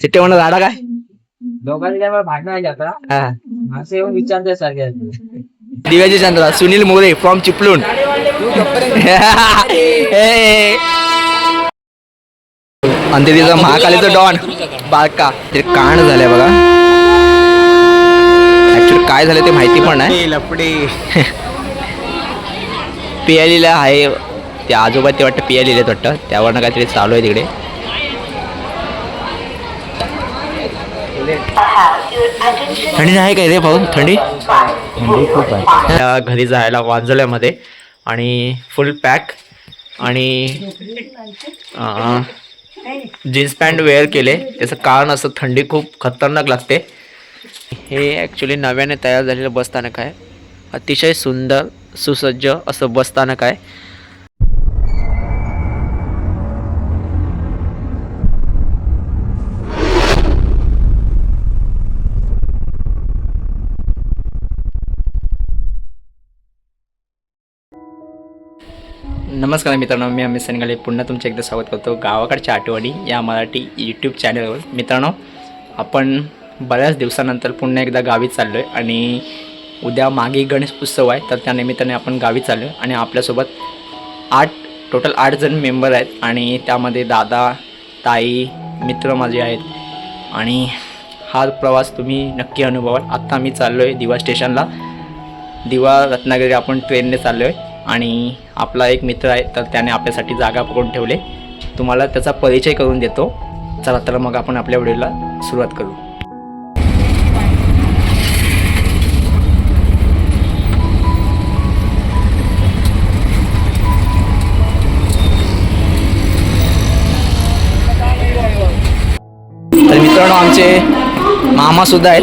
सिट्टे म्हणून राडा काय? दोघांनी काय मला भांडण आहे आता हा. असं येऊन विचारते सारखे. चंद्रा सुनील मोरे फ्रॉम चिपलून अंधेरीचा महाकालीचा डॉन. बारका ते कांड झालंय बघा. ऍक्च्युली काय झालं ते माहिती पण नाही. लपडे पियालीला आहे ते आजोबा ते वाटतं पियालीला वाटतं. त्यावरनं काहीतरी चालू आहे तिकडे. थंडी आहे काय रे भाऊ थंडी? त्या घरी जायला वांजल्यामध्ये आणि फुल पॅक आणि जीन्स पॅन्ट वेअर केले. त्याचं कारण असं थंडी खूप खतरनाक लागते. हे ॲक्च्युली नव्याने तयार झालेलं बसस्थानक आहे. अतिशय सुंदर सुसज्ज असं बसस्थानक आहे. नमस्कार मित्रांनो मी अमित सनगाले पुन्हा तुमचे एकदा स्वागत करतो गावाकडच्या आठवणी या मराठी यूट्यूब चॅनलवर मित्रांनो आपण बऱ्याच दिवसानंतर पुन्हा एकदा गावी चाललो आहे आणि उद्या मागे गणेश उत्सव आहे तर त्या निमित्ताने आपण गावी चाललो आहे आणि आपल्यासोबत आठ टोटल आठ जण मेंबर आहेत आणि त्यामध्ये दादा ताई मित्र माझे आहेत. आणि हा प्रवास तुम्ही नक्की अनुभवाल. आत्ता मी चाललो आहे दिवा स्टेशनला. दिवा रत्नागिरी आपण ट्रेनने चाललो आहे आणि आपला एक मित्र आहे तर त्याने आपल्यासाठी जागा पकडून ठेवले. तुम्हाला त्याचा परिचय करून देतो. चला तर मग आपण आपल्या व्हिडिओला सुरुवात करू. तर मित्रांनो आमचे मामा सुद्धा आहेत.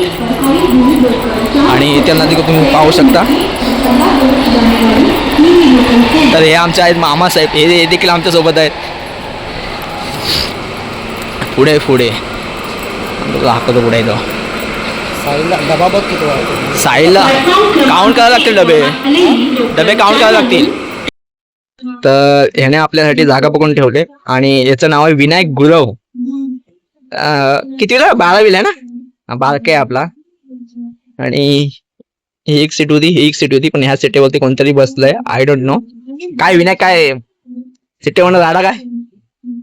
आणि त्यांना देखील तुम्ही पाहू शकता. तर हे आमचे आहेत मामासाहेब हे हे देखील आमच्यासोबत आहेत. पुढे पुढे. हाकतो पुढे तो डबा बघ किती साईडला काउंट करायला लागतील डबे. डबे काउंट करायला लागतील. तर ह्याने आपल्यासाठी जागा पकडून ठेवले. आणि याचं नाव आहे विनायक गुरव. अं, कितीला बारावीला आहे ना? बारके आहे आपला. आणि ही एक सीट होती ही एक सीट होती पण ह्या सीटेवरती कोणतरी बसलंय आय डोंट नो काय विनायक काय? सीटेवर राडा काय?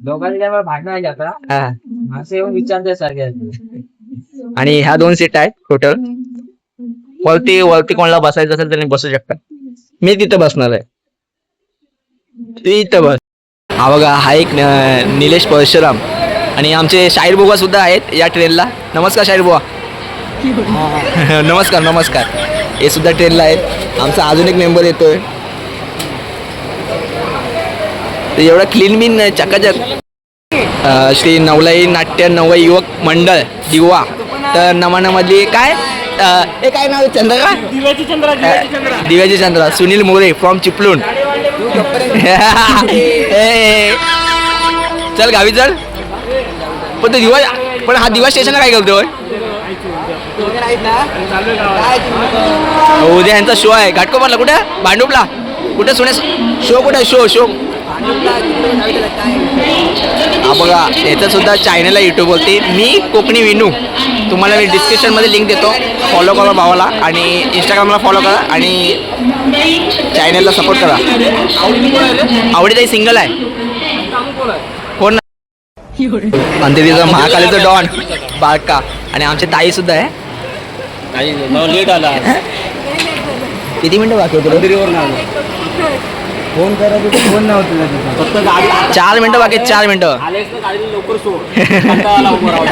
दोघांनी काय मला भांडण आहे आता? हा. असं येऊन विचारते सारखे आणि ह्या दोन सीट आहेत टोटल वरती वरती कोणाला बसायचं असेल त्यांनी बसू शकता. मी तिथं बसणार आहे. तू इथं बस. हा बघा हा एक निलेश परशुराम. आणि आमचे शाहीर बुवा सुद्धा आहेत या ट्रेनला नमस्कार शाहीर बुवा. नमस्कार नमस्कार. हे सुद्धा ट्रेनला आहेत. आमचा अजून एक मेंबर येतोय. तर एवढं क्लीन बिन चकाचक. श्री नवलाई नाट्य नव युवक मंडळ दिवा. तर नमानामधली काय? हे काय नाव आहे? चंद्र? का दिव्याची चंद्र. सुनील मोरे फ्रॉम चिपलून चल गावी चल. पण तो दिवा पण हा दिवा स्टेशनला काय करतोय? उद्या यांचा शो आहे. घाटकोपरला कुठे? भांडुपला. कुठे सुने शो कुठे? आहे शो शो हा बघा याचं सुद्धा चॅनल आहे यूट्यूबवरती मी कोकणी विनू. तुम्हाला मी डिस्क्रिप्शनमध्ये लिंक देतो. फॉलो करा भावाला आणि इंस्टाग्रामला फॉलो करा आणि चॅनलला सपोर्ट करा. आवडीचाही सिंगल आहे कोण अंधेरीचा महाकालीचा डॉन बारका आणि आमचे ताई लेट आला किती मिनिटं बाकी होते? फोन करायचं फोन नव्हतं फक्त गाडी चार मिनिटं बाकी आहेत, चार मिनिटं. आलेस तर गाडी लवकर सोड. कंटाळा आला उभं राहून.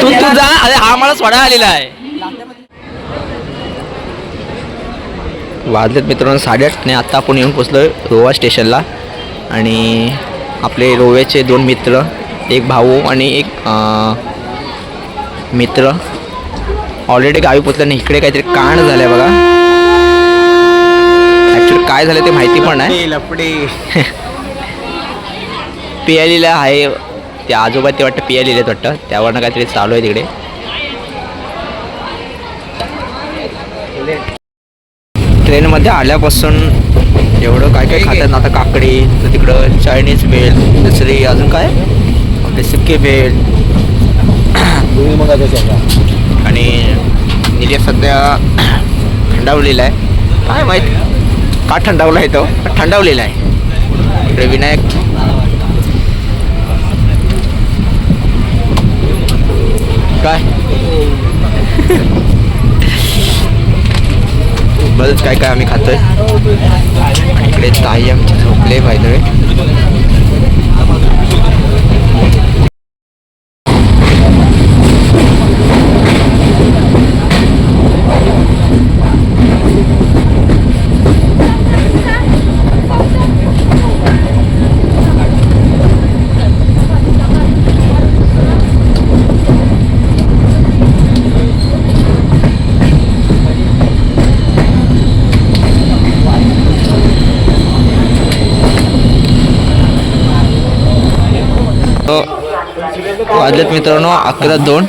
तू तू जा. अरे हा मला सोडा आलेला आहे. वाजलेत मित्रांनो साडेआठ आणि आत्ता आपण येऊन पोचलो रोवा स्टेशनला. आणि आपले रोव्याचे दोन मित्र एक भाऊ आणि एक मित्र. ऑलरेडी गावी पोचले आणि इकडे काहीतरी कांड झालंय बघा. ॲक्च्युली काय झालं ते माहिती पण नाही. लपडे पियालीला आहे ते आजोबा ते वाटतं पियालीला वाटतं. त्यावरनं काहीतरी चालू आहे तिकडे. ट्रेनमध्ये आल्यापासून एवढं काय काय खातात? ना आता काकडी तर तिकडं चायनीज भेल दुसरी अजून काय? आपले सुके आता सांगा. आणि निले सध्या थंडावलेला आहे. काय माहीत? का थंडावला आहे तो? थंडावलेला आहे. इकडे विनायक. काय? बरंच काय काय आम्ही खातोय? इकडे ताई आमचे झोपले पाहिजे वाजलेत मित्रांनो अकरा दोन.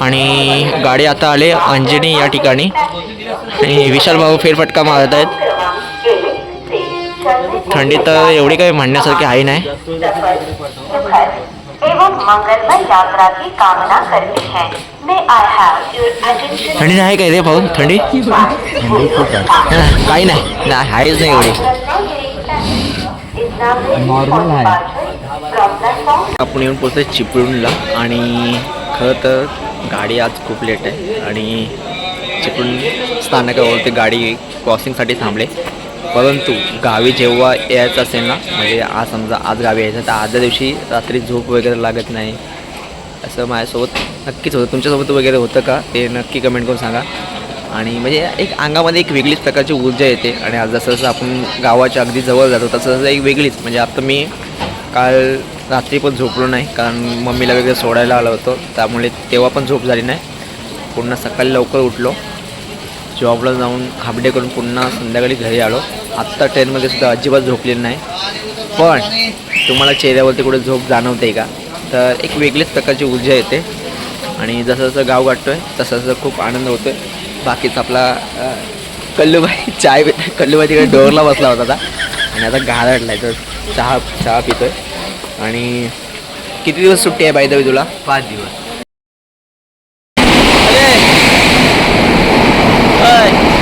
आणि गाडी आता आले अंजनी या ठिकाणी. आणि विशाल भाऊ फेरफटका मारत आहेत. थंडी तर एवढी काही म्हणण्यासारखी आहे नाही. थंडी नाही काय रे भाऊ? थंडी? काही नाही. नाही आहेच नाही एवढी. नॉर्मल आहे. आपण येऊन पोचतो चिपळूणला आणि खरं तर गाडी आज खूप लेट आहे आणि चिपळूण स्थानकावरती गाडी क्रॉसिंगसाठी थांबले. परंतु गावी जेव्हा यायचं असेल ना म्हणजे आज समजा आज गावी यायचं तर आजच्या दिवशी रात्री झोप वगैरे लागत नाही. असं माझ्यासोबत नक्कीच होतं. तुमच्यासोबत वगैरे होतं का? ते नक्की कमेंट करून सांगा. आणि म्हणजे एक अंगामध्ये एक वेगळीच प्रकारची ऊर्जा येते. आणि आज जसं जसं आपण गावाच्या अगदी जवळ जातो तसं तसं एक वेगळीच. म्हणजे आता मी काल रात्री पण झोपलो नाही कारण मम्मीला वगैरे सोडायला आलो होतो त्यामुळे तेव्हा पण झोप झाली नाही. पुन्हा सकाळी लवकर उठलो. जॉबला जाऊन हाबडे करून पुन्हा संध्याकाळी घरी आलो. आत्ता ट्रेनमध्ये सुद्धा अजिबात झोपलेली नाही. पण तुम्हाला चेहऱ्यावरती कुठे झोप जाणवते का? तर एक वेगळीच प्रकारची ऊर्जा येते. आणि जसं जसं गाव गाठतो आहे तसं तसं खूप आनंद होतो आहे बाकीच आपला कल्लूबाई चाय कल्लूबाई तिकडे डोरला बसला होता आता. आणि आता गारडला आहे तर चहा चहा पितोय. आणि किती दिवस सुट्टी आहे बाय तुला? पाच दिवस.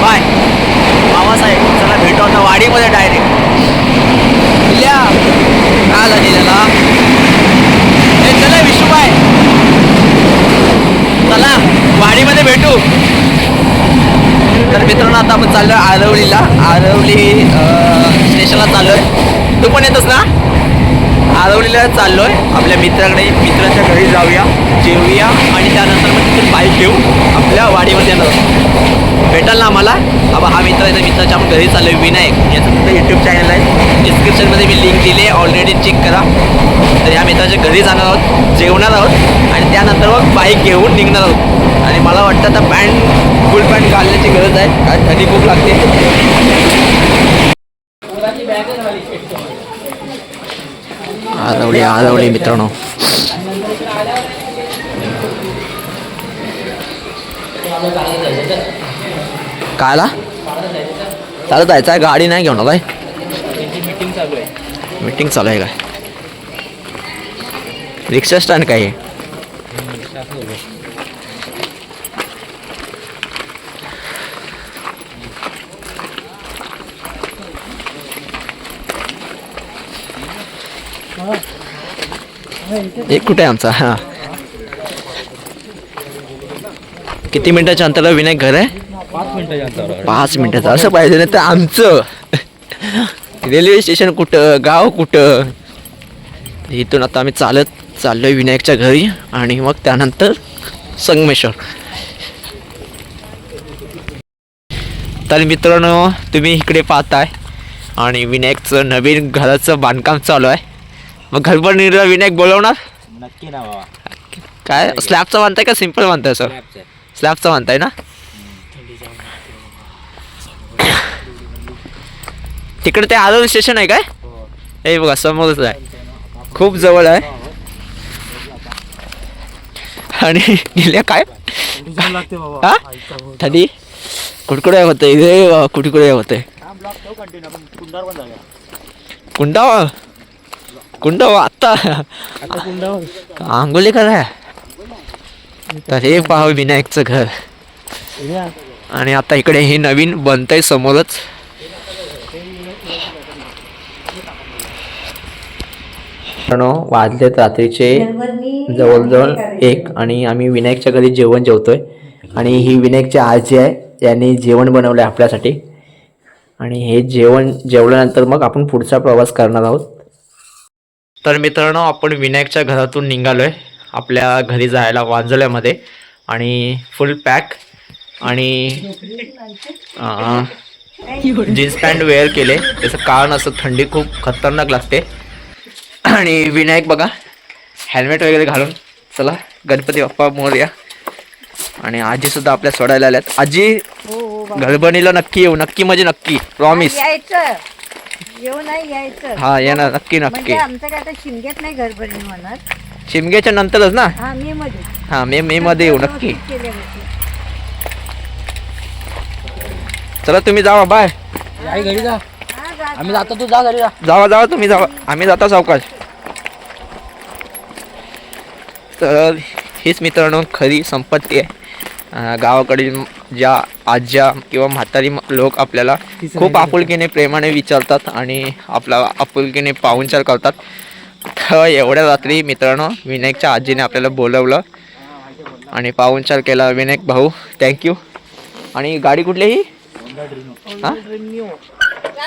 बाय. मामासाहेब चला भेटू आता वाडीमध्ये डायरेक्ट इल्या! काय झाली त्याला चला विष्णूबाई. चला वाडीमध्ये भेटू. तर मित्रांनो आता आपण चाललो आहे आरवलीला. आरवली स्टेशनला चाललो आहे तू पण येतोस ना? आरवलीला चाललो आहे आपल्या मित्राकडे मित्राच्या घरी जाऊया जेवूया आणि त्यानंतर मग तिथून बाईक घेऊ आपल्या वाडीमध्ये येणार आहोत. भेटाल ना आम्हाला? बाबा हा मित्र आहे मित्राच्या आपण घरी चाललो आहे विनायक. याचं तुमचं यूट्यूब चॅनल आहे. डिस्क्रिप्शनमध्ये मी लिंक दिली आहे ऑलरेडी चेक करा. तर या मित्राच्या घरी जाणार आहोत जेवणार आहोत आणि त्यानंतर मग बाईक घेऊन निघणार आहोत. आणि मला वाटतं आता पॅन्ट फुल पॅन्ट घालण्याची गरज आहे. कारण थंडी खूप लागते. आरवली आरवली मित्रांनो. कायला? चालत जायचं आहे गाडी नाही घेऊन काय मीटिंग चालू आहे चालू आहे काय? रिक्षा स्टँड काय एक कुठे आमचा? हा. किती मिनिटाच्या अंतरावर विनायक घर आहे? पाच मिनिटाच्या अंतरावर. पाच मिनिटाचं. असं पाहिजे नाही तर आमचं. रेल्वे स्टेशन कुठं? गाव कुठं? इथून आता आम्ही चालत चाललोय विनायकच्या घरी आणि मग त्यानंतर संगमेश्वर. तर मित्रांनो तुम्ही इकडे पाहताय आणि विनायकचं नवीन घराचं बांधकाम चालू आहे. मग निर्णय विनायक बोलवणार? नक्की ना बाबा. काय? स्लॅबचं बांधताय का? Simple बांधताय sir स्लॅबचं. बांधताय ना? तिकडे ते आलो स्टेशन आहे काय? हे. बघा समोरच आहे. खूप जवळ आहे. आणि गेल्या काय? लागते बाबा हा थंडी कुडकुड्या होते रे कुडकुड्या होते कुंडावा कुंडावा आत्ता. आता कुंडावर आंघोळी करा. तर हे पहा विनायकचं घर. या. आणि आता इकडे हे नवीन बनतंय समोरच. मित्रांनो, वाजलेत रात्रीचे जवळजवळ एक आणि आम्ही विनायकच्या घरी जेवण जेवतोय. आणि ही विनायकची आजी आहे यांनी जेवण बनवलं आहे आपल्यासाठी. आणि हे जेवण जेवल्यानंतर मग आपण पुढचा प्रवास करणार आहोत. तर मित्रांनो आपण विनायकच्या घरातून निघालोय. आपल्या घरी जायला वांजल्यामध्ये. आणि फुल पॅक आणि जीन्स पॅन्ट वेअर केले. त्याचं कारण असं थंडी खूप खतरनाक लागते. आणि विनायक बघा हेल्मेट वगैरे घालून. चला गणपती बाप्पा मोरया. आणि आजी सुद्धा आपल्या सोडायला आल्यात. आजी गरबणीला नक्की येऊ. नक्की म्हणजे नक्की. प्रॉमिस नाही यायचं. हा येणार. नक्की नक्की. म्हणजे आमचं काय आता शिमग्यात नाही घरभरणी म्हणत शिमग्याच्या नंतरच ना? हा मी मध्ये. हा मे मे मध्ये येऊ नक्की. केले होते. चला तुम्ही जावा बाय. आई घरी जा. हा, जा. आम्ही जातो तू जा घरी जा. जावा जावा तुम्ही जावा. आम्ही जातो सावकाश. तर हीच मित्रांनो खरी संपत्ती आहे. गावाकडील ज्या आज्या किंवा म्हातारी लोक आपल्याला खूप आपुलकीने प्रेमाने विचारतात आणि आपला आपुलकीने पाहुणचार करतात. तर एवढ्या रात्री मित्रांनो विनायकच्या आजीने आपल्याला बोलवलं आणि पाहुणचार केला. विनायक भाऊ थँक्यू आणि गाडी कुठली ही? हा जा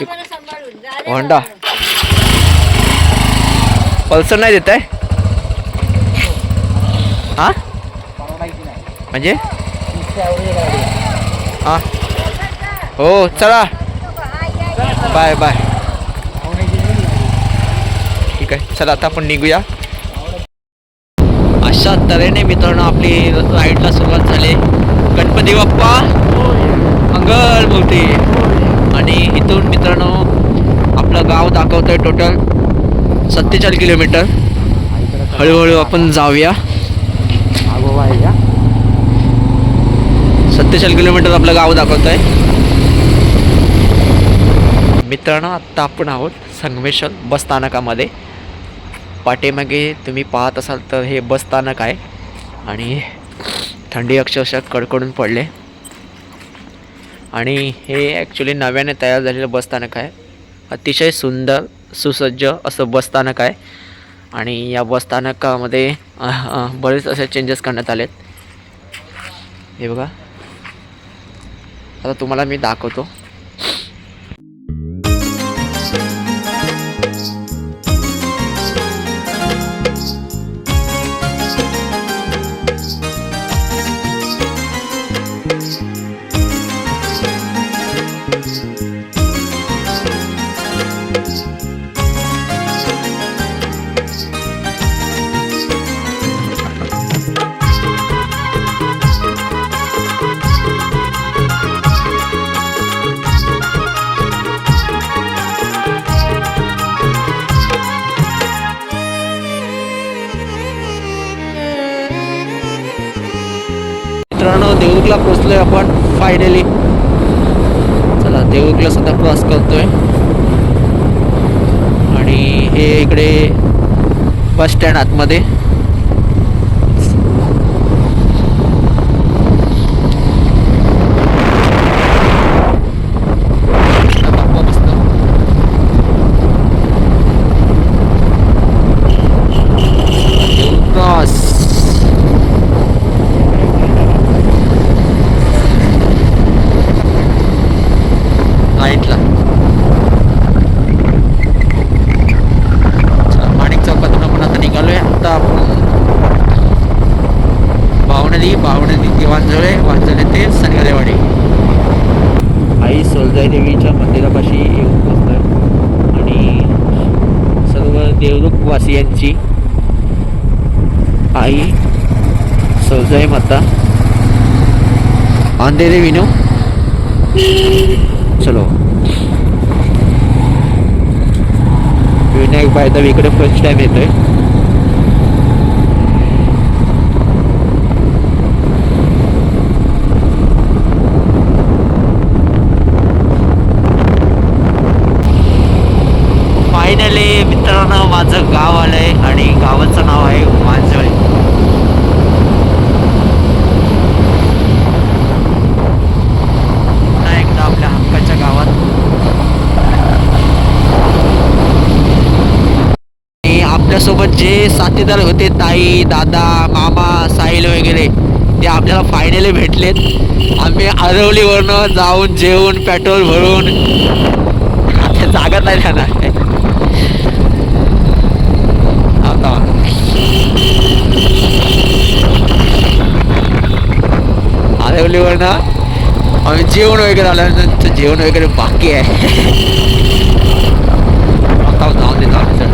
बरं सांभाळून, जा रे होंडा. पल्सर नाही देत आहे हा? म्हणजे? हा. हो चला. Bye bye. ठीक आहे चला आता आपण निघूया. अशा तऱ्हेने मित्रांनो आपली राईडला सुरुवात झाली. गणपती बाप्पा मंगल मूर्ती. आणि इथून मित्रांनो आपलं गाव दाखवतंय टोटल सत्तेचाळीस किलोमीटर. हळूहळू आपण जाऊया. सत्तेचाळीस किलोमीटर आपलं गाव दाखवत आहे मित्रांनो आत्ता आपण आहोत संगमेश्वर बस स्थानकामध्ये. पाठीमागे तुम्ही पाहत असाल तर हे बस स्थानक आहे आणि थंडी अक्षरशः कडकडून पडले. आणि हे ॲक्च्युली नव्याने तयार झालेलं बसस्थानक आहे. अतिशय सुंदर सुसज्ज असं बसस्थानक आहे. आणि या बसस्थानकामध्ये बरेच असे चेंजेस करण्यात आलेत. हे बघा. आता तुम्हाला मी दाखवतो. मित्रांनो देऊळला पोचलोय आपण फायनली चला देऊळला सुद्धा क्रॉस करतोय. आणि हे इकडे बस स्टँड आतमध्ये क्रॉस राईटला चला, माणिक चौकातून आपण आता निघालोय आता आपण बावणली बावणली ते वांजळे वांजळे ते सनगरेवाडी आई सोलजाई देवीच्या मंदिरापाशी येऊन पोचलोय आणि सर्व देवरुख वासियांची आई सौजय माता आंधेरे विनो. चलो. विनायक बाय इकडे फर्स्ट टाइम येतोय. फायनली मित्रांनो माझं गाव आलंय आणि गावाचं नाव आहे मांजळे पुन्हा एकदा आपल्या हक्काच्या गावात. आणि आपल्यासोबत जे साथीदार होते ताई दादा मामा साहिल वगैरे ते आपल्याला फायनली भेटलेत. आम्ही आरवलीवरनं जाऊन जेवून पेट्रोल भरून जागा नाही राहणार. आरवलीवरनं आम्ही जेवण वगैरे आल्यानंतर जेवण वगैरे बाकी आहे. आता जाऊन दे जाऊन दे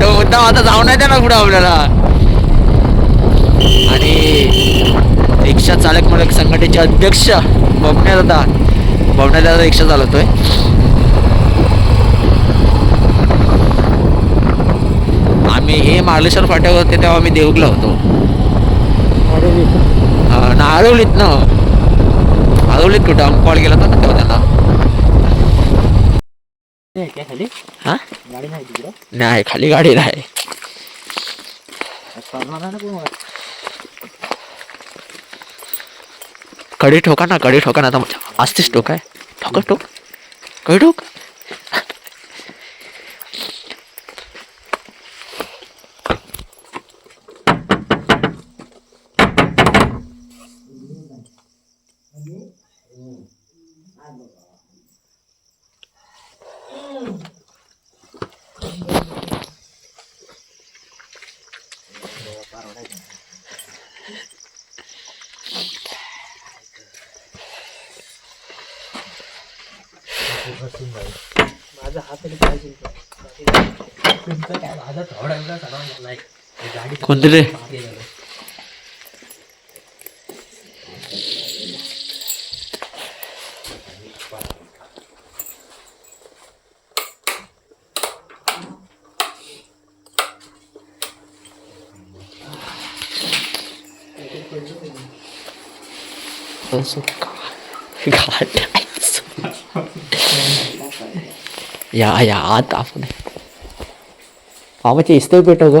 तो मुद्दाम आता जाऊन नाही ना पुढे आपल्याला? आणि रिक्षा चालक मालक संघटनेचे अध्यक्ष बबण्या दादा. बबण्या दादा रिक्षा चालवतोय. आम्ही हे मार्लेश्वर फाट्यावर होते तेव्हा आम्ही देऊगला होतो. हा, ना आरवलीत कुठं आम्ही कॉल केला होता ना तेव्हा खाली? हा? गाडी नाही तिकडं. नाही खाली गाडी नाही. कडी ठोका ना कडी ठोका ना आता असतेच ठोक आहे. ठोक ठोक. कडी ठोक. माझा हात तरी पाहिजे तुमचं काय माझा थोडा एवढा सडा नाही गाडी कोणते रे? या या आत आपण मामाची इस्तव पेटव ग